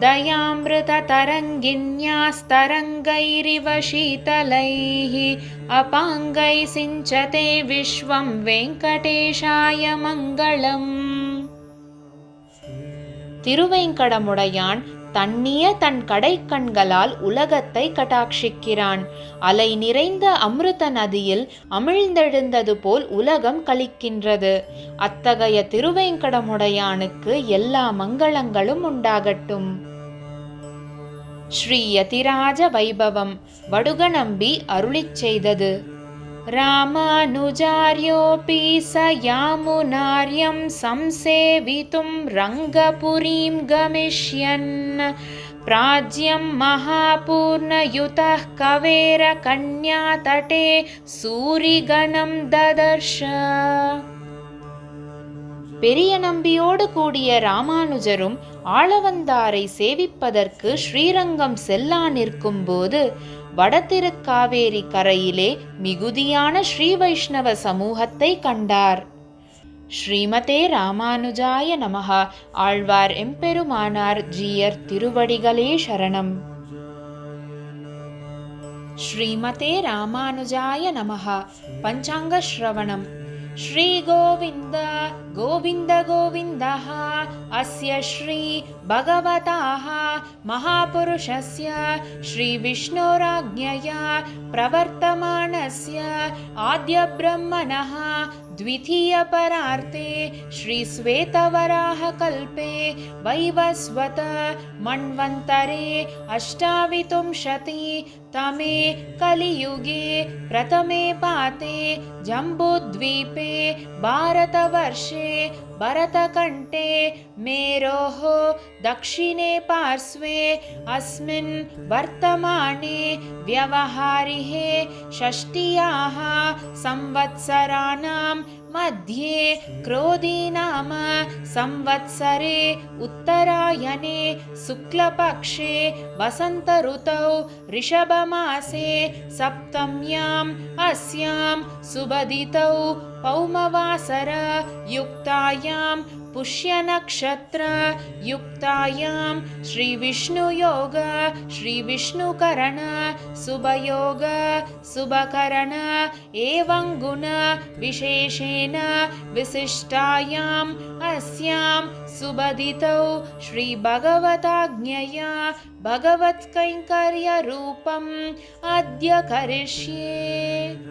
दयामृततरङ्गिन्यास्तरङ्गैरिव शीतलैः अपाङ्गै सिञ्चते विश्वं वेङ्कटेशाय मङ्गलम् திருவேங்கடமுடையான் தண்ணிய தன் கடைக்கண்களால் உலகத்தை கட்டாட்சிக்கிறான் அலை நிறைந்த அமிர்த நதியில் அமிழ்ந்தெழுந்தது போல் உலகம் கழிக்கின்றது அத்தகைய திருவேங்கடமுடையானுக்கு எல்லா மங்களங்களும் உண்டாகட்டும் ஸ்ரீ யதிராஜ வைபவம் வடுகநம்பி அருளிச் செய்தது रामानुजार्योऽपि स यामुनार्यं संसेवितुं रङ्गपुरीं गमिष्यन् प्राज्यं महापूर्णयुतः कवेरकन्यातटे सूरिगणं ददर्श பெரிய நம்பியோடு கூடிய ராமானுஜரும் ஆளவந்தாரை சேவிப்பதற்கு ஸ்ரீரங்கம் செல்லா நிற்கும் போது வடதிருக்காவேரி கரையிலே மிகுதியான ஸ்ரீ வைஷ்ணவ சமூகத்தை கண்டார். ஸ்ரீமதே ராமானுஜாய நமகா ஆழ்வார் எம்பெருமானார் ஜீயர் திருவடிகளே சரணம். ஸ்ரீமதே ராமானுஜாய நமக பஞ்சாங்க ஸ்ரவணம். श्रीगोविन्द गोविन्द गोविन्दः अस्य श्री भगवताः महापुरुषस्य श्रीविष्णोराज्ञया प्रवर्तमानस्य आद्यब्रह्मणः द्वितीयपरार्थे श्रीश्वेतवराहकल्पे वैवस्वत मन्वन्तरे अष्टाविंशति तमे कलियुगे प्रथमे पाते जम्बूद्वीपे भारतवर्षे भरतकण्ठे मेरोः दक्षिणे पार्श्वे अस्मिन् वर्तमाने व्यवहारिहे षष्ट्याः संवत्सराणां मध्ये क्रोधी नाम संवत्सरे उत्तरायणे शुक्लपक्षे वसन्तऋतौ ऋषभमासे सप्तम्याम् अस्यां सुबदितौ पौमवासर युक्तायां पुष्यनक्षत्र युक्तायां श्रीविष्णुयोग श्रीविष्णुकरण शुभयोग शुभकरण एवं गुण विशेषेण विशिष्टायाम् अस्यां सुबदितौ श्रीभगवताज्ञया भगवत्कैङ्कर्यरूपम् अद्य करिष्ये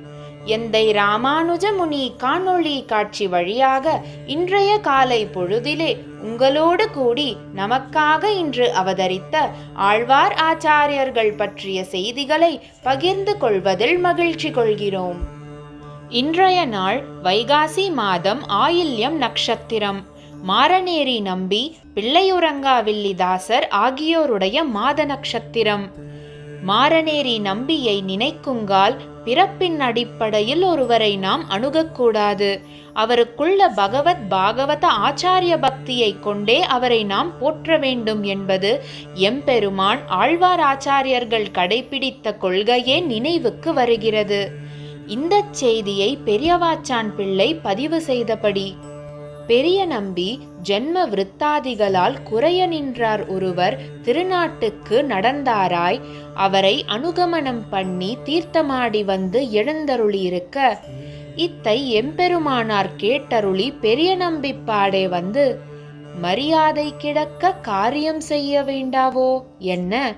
எந்தை ராமானுஜ முனி காணொளி காட்சி வழியாக இன்றைய காலை பொழுதிலே உங்களோடு கூடி நமக்காக இன்று அவதரித்த ஆழ்வார் ஆச்சாரியர்கள் பற்றிய செய்திகளை பகிர்ந்து கொள்வதில் மகிழ்ச்சி கொள்கிறோம். இன்றைய நாள் வைகாசி மாதம் ஆயில்யம் நட்சத்திரம் மாரநேரி நம்பி பிள்ளையுரங்கா வில்லிதாசர் ஆகியோருடைய மாத நட்சத்திரம் மாரநேரி நம்பியை நினைக்குங்கால் பிறப்பின் அடிப்படையில் ஒருவரை நாம் அணுகக்கூடாது. அவருக்குள்ள பகவத் பாகவத ஆச்சாரிய பக்தியை கொண்டே அவரை நாம் போற்ற வேண்டும் என்பது எம்பெருமான் ஆழ்வார் ஆச்சாரியர்கள் கடைபிடித்த கொள்கையே நினைவுக்கு வருகிறது. இந்த செய்தியை பெரியவாச்சான் பிள்ளை பதிவு செய்தபடி பெரிய நம்பி ஜென்ம விருத்தாதிகளால் குறைய நின்றார் ஒருவர் திருநாட்டுக்கு நடந்தாராய் அவரை அனுகமனம் பண்ணி தீர்த்தமாடி வந்து எழுந்தருளியிருக்க. இத்தை எம்பெருமானார் கேட்டருளி பெரிய நம்பி பாடே வந்து மரியாதை கிடக்க காரியம் செய்ய வேண்டாவோ? என்ன?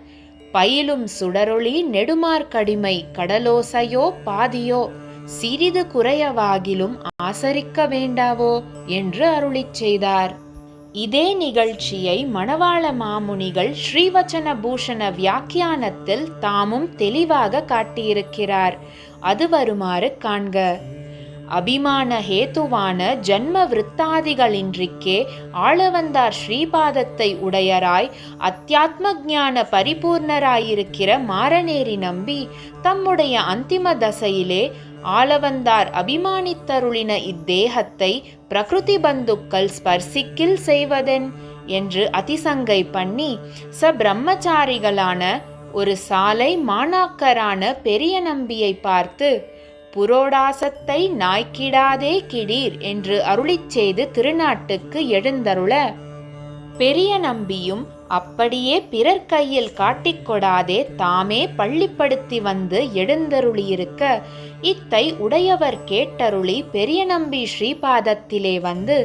பயிலும் சுடரொளி நெடுமார்க்கடிமை கடலோசையோ பாதியோ? சிறிது குறையவாகிலும் ஆசரிக்க வேண்டாவோ என்று அருளிச் செய்தார். இதே நிகழ்ச்சியை மணவாள மாமுனிகள் ஸ்ரீவச்சன பூஷண வியாக்கியானத்தில் தாமும் தெளிவாக காட்டியிருக்கிறார். அது வருமாறு காண்க. அபிமான ஹேத்துவான ஜன்ம விருத்தாதிகளின்றிக்கே ஆளவந்தார் ஸ்ரீபாதத்தை உடையராய் அத்தியாத்ம ஞான பரிபூர்ணராயிருக்கிற மாரநேரி நம்பி தம்முடைய அந்திம தசையிலே ஆளவந்தார் அபிமானித்தருளின இத்தேகத்தை பிரகிருதி பந்துக்கள் ஸ்பர்சிக்கில் செய்வதென்? என்று அதிசங்கை பண்ணி ச பிரம்மச்சாரிகளான ஒரு சாலை மாணாக்கரான பெரிய நம்பியை பார்த்து புரோடாசத்தை நாய்க்கிடாதே கிடீர் என்று அருளிச் செய்து திருநாட்டுக்கு எழுந்தருள பெரிய நம்பியும் அப்படியே பிறர் கையில் காட்டிக்கொடாதே தாமே பள்ளிப்படுத்தி வந்து எழுந்தருளியிருக்க. இத்தை உடையவர் கேட்டருளி பெரிய நம்பி ஸ்ரீபாதத்திலே வந்து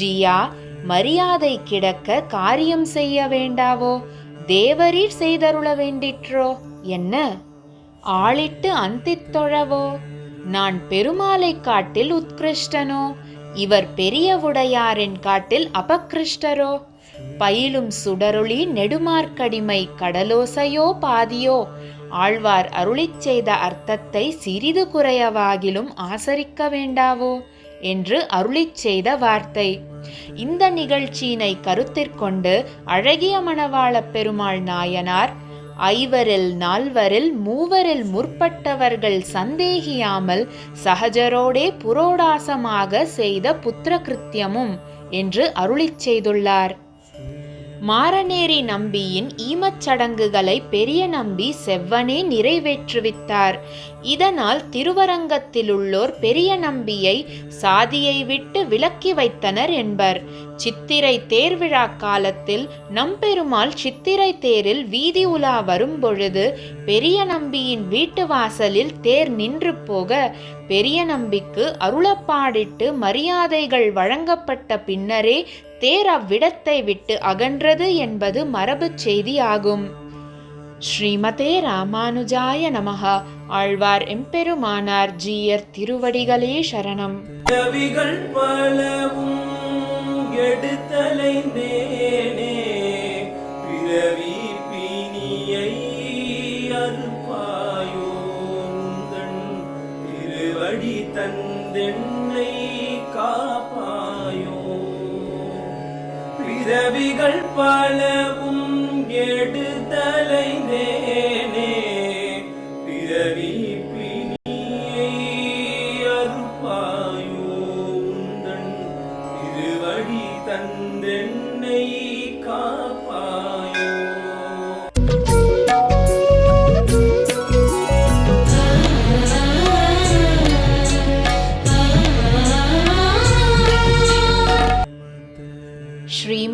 ஜியா மரியாதை கிடக்க காரியம் செய்ய வேண்டாவோ? தேவரீர் செய்தருள வேண்டிற்றோ? என்ன? ஆளிட்டு அந்தித் தொழவோ? நான் பெருமாளை காட்டில் உத்கிருஷ்டனோ? இவர் பெரிய உடையாரின் காட்டில் அபகிருஷ்டரோ? பயிலும் சுடரொளி நெடுமார்க்கடிமை கடலோசையோ பாதியோ. ஆழ்வார் அருளிச் செய்த அர்த்தத்தை சிறிது குறையவாகிலும் ஆசரிக்க வேண்டாவோ? என்று அருளிச் செய்த வார்த்தை. இந்த நிகழ்ச்சியினை கருத்திற்கொண்டு அழகிய மணவாளப் பெருமாள் நாயனார் ஐவரில் நால்வரில் மூவரில் முற்பட்டவர்கள் சந்தேகியாமல் சகஜரோடே புரோடாசமாக செய்த புத்திர கிருத்தியமும் என்று அருளிச் செய்துள்ளார். மாரநேரி நம்பியின் ஈமச் சடங்குகளை பெரிய நம்பி செவ்வனே நிறைவேற்றுவித்தார். இதனால் திருவரங்கத்திலுள்ளோர் பெரிய நம்பியை சாதியை விட்டு விலக்கி வைத்தனர் என்பர். சித்திரை தேர்விழா காலத்தில் நம்பெருமாள் சித்திரை தேரில் வீதி உலா வரும்பொழுது பெரிய நம்பியின் வீட்டு வாசலில் தேர் நின்று போக பெரிய நம்பிக்கு அருளப்பாடிட்டு மரியாதைகள் வழங்கப்பட்ட பின்னரே தேர் அவ்விடத்தை விட்டு அகன்றது என்பது மரபுச் செய்தி ஆகும் ஸ்ரீமதே ராமானுஜாய நமகா ஆழ்வார் எம்பெருமானார் ஜீயர் திருவடிகளே சரணம். பலவும் பலவும் எடுத்தலைந்தேனே பிறவி பிணியை அறுப்பாயோ திருவடி தந்தென்னை காப்பாயோ பிறவிகள் பலவும் எடுத்தலைந்தேனே பிறவி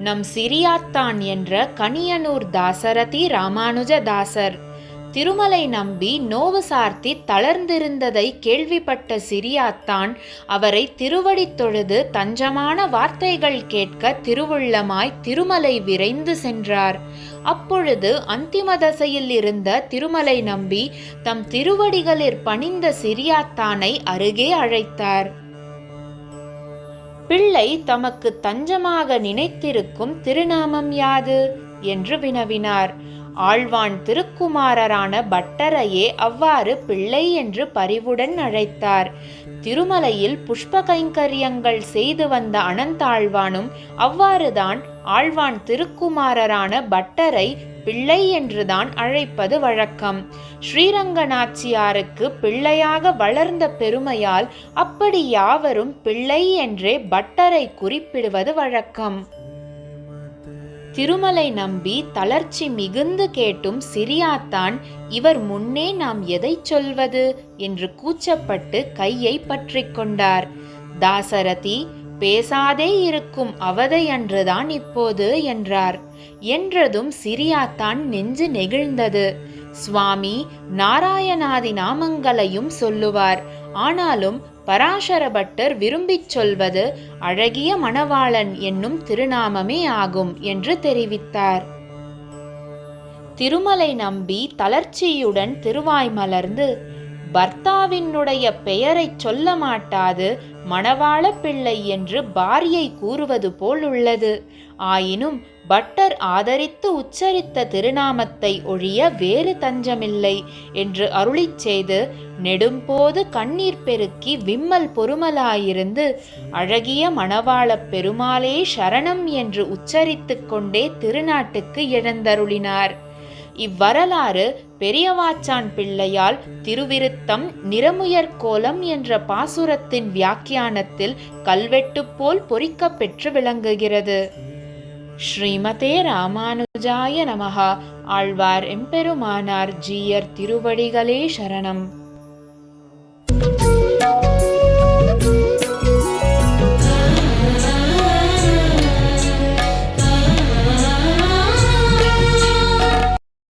நம் சிறியாத்தான் என்ற கனியனூர் தாசரதி ராமானுஜ தாசர். திருமலை நம்பி நோவு சார்த்தி தளர்ந்திருந்ததை கேள்விப்பட்ட சிறியாத்தான் அவரை திருவடி தொழுது தஞ்சமான வார்த்தைகள் கேட்க திருவுள்ளமாய் திருமலை விரைந்து சென்றார். அப்பொழுது அந்திம தசையில் இருந்த திருமலை நம்பி தம் திருவடிகளிற் பணிந்த சிறியாத்தானை அருகே அழைத்தார். பிள்ளை தமக்கு தஞ்சமாக நினைத்திருக்கும் திருநாமம் யாது? என்று வினவினார். ஆழ்வான் திருக்குமாரரான பட்டரையே அவ்வாறு பிள்ளை என்று பரிவுடன் அழைத்தார். திருமலையில் புஷ்ப கைங்கரியங்கள் செய்து வந்த அனந்தாழ்வானும் அவ்வாறுதான் ஆழ்வான் திருக்குமாரரான பட்டரை பிள்ளை என்றுதான் அழைப்பது வழக்கம். ஸ்ரீரங்கநாச்சியாருக்கு பிள்ளையாக வளர்ந்த பெருமையால் அப்படி யாவரும் பிள்ளை என்றே பட்டரை குறிப்பிடுவது வழக்கம். திருமலை நம்பி தளர்ச்சி மிகுந்து கேட்டும் சிரியாத்தான் இவர் முன்னே நாம் எதைச் சொல்வது? என்று கூச்சப்பட்டு கையை பற்றிக்கொண்டார் தாசரதி பேசாதே இருக்கும் அவதை அன்றுதான் இப்போது என்றார். என்றதும் சிரியாத்தான் நெஞ்சு நெகிழ்ந்தது. சுவாமி நாராயணாதி நாமங்களையும் சொல்லுவார். ஆனாலும் பராசர பட்டர் விரும்பிச் சொல்வது அழகிய மணவாளன் என்னும் திருநாமமே ஆகும் என்று தெரிவித்தார். திருமலை நம்பி தளர்ச்சியுடன் திருவாய் மலர்ந்து பர்த்தாவினுடைய பெயரைச் சொல்ல மாட்டாது மணவாள பிள்ளை என்று பாரியை கூறுவது போல் உள்ளது. ஆயினும் பட்டர் ஆதரித்து உச்சரித்த திருநாமத்தை ஒழிய வேறு தஞ்சமில்லை என்று அருளிச் செய்து நெடும்போது கண்ணீர் பெருக்கி விம்மல் பொறுமலாயிருந்து அழகிய மணவாளப் பெருமாளே சரணம் என்று உச்சரித்து கொண்டே திருநாட்டுக்கு எழுந்தருளினார். இவ்வரலாறு பெரியவாச்சான் பிள்ளையால் திருவிருத்தம் நிறமுயர் கோலம் என்ற பாசுரத்தின் வியாக்கியானத்தில் கல்வெட்டு போல் பொறிக்கப்பெற்று விளங்குகிறது. ஸ்ரீமதே ராமானுஜாய நமஹா. ஆழ்வார் எம்பெருமானார் ஜீயர் திருவடிகளே சரணம்.